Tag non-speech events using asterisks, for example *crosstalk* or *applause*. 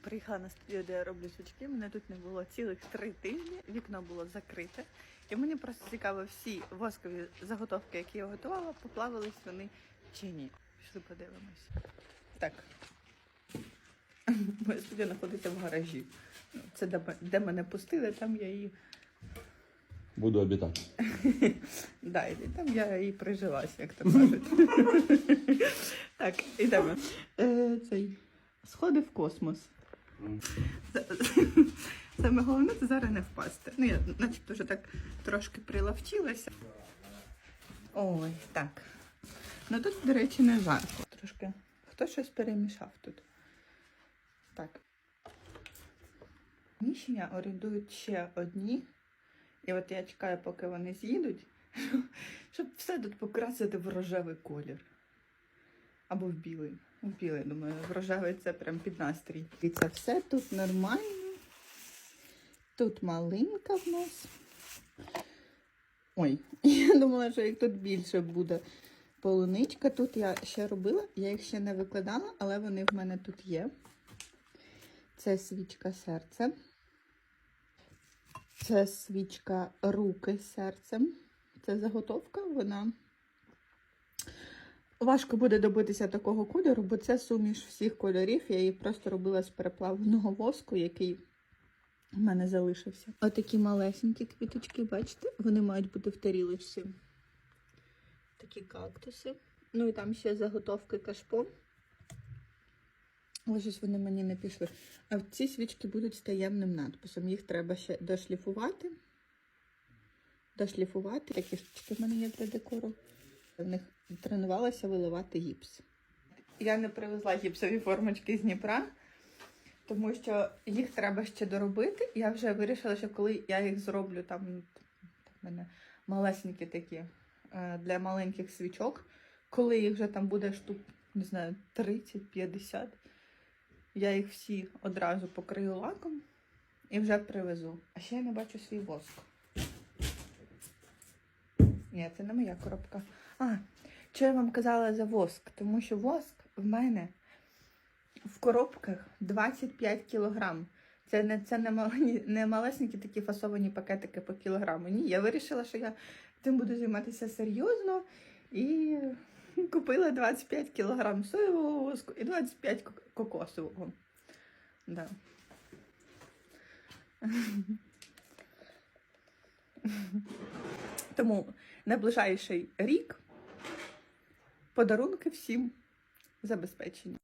Приїхала на студію, де я роблю свічки. Мене тут не було цілих три тижні. Вікно було закрите. І мені просто цікаво, всі воскові заготовки, які я готувала, поплавились вони чи ні. Пішли подивимось. Так. Моя студія знаходиться в гаражі. Це де, де мене пустили, там я її. Буду обітати. *laughs* Да, і там я і прижилась, як то кажуть. *laughs* так, ідемо. Е, цей. Сходи в космос. Саме головне це зараз не впасти. Ну, я начебто вже так трошки прилавчилася. Ой, так. Ну тут, до речі, не жарко. Трошки. Хто щось перемішав тут? Так. Міщення орендують ще одні. І от я чекаю, поки вони з'їдуть, *laughs* щоб все тут покрасити в рожевий колір. Або в білий. В білий, думаю, в рожевий це прям під настрій. І це все тут нормально. Тут малинка в нас. Ой, *laughs* я думала, що їх тут більше буде. Полуничка тут я ще робила, я їх ще не викладала, але вони в мене тут є. Це свічка серце. Це свічка руки серцем. Це заготовка, вона важко буде добитися такого кольору, бо це суміш всіх кольорів. Я її просто робила з переплавленого воску, який в мене залишився. Отакі малесенькі квіточки, бачите? Вони мають бути в тарілочці. Такі кактуси. Ну і там ще заготовки кашпо. Але щось вони мені не пішли. А ці свічки будуть з таємним надписом. Їх треба ще дошліфувати. Дошліфувати. Такі штучки в мене є для декору. Тренувалася виливати гіпс. Я не привезла гіпсові формочки з Дніпра, тому що їх треба ще доробити. Я вже вирішила, що коли я їх зроблю, там в мене малесенькі такі е, для маленьких свічок, коли їх вже там буде штук, не знаю, 30-50. Я їх всі одразу покрию лаком і вже привезу. А ще я не бачу свій воск. Ні, це не моя коробка. А, що я вам казала за воск? Тому що воск в мене в коробках 25 кілограм. Це не, це не, малені, не малесенькі такі фасовані пакетики по кілограму. Ні, я вирішила, що я цим буду займатися серйозно і купила 25 кілограм соєвого воску і 25 кокосового. Да. Тому на ближайший рік подарунки всім забезпечені.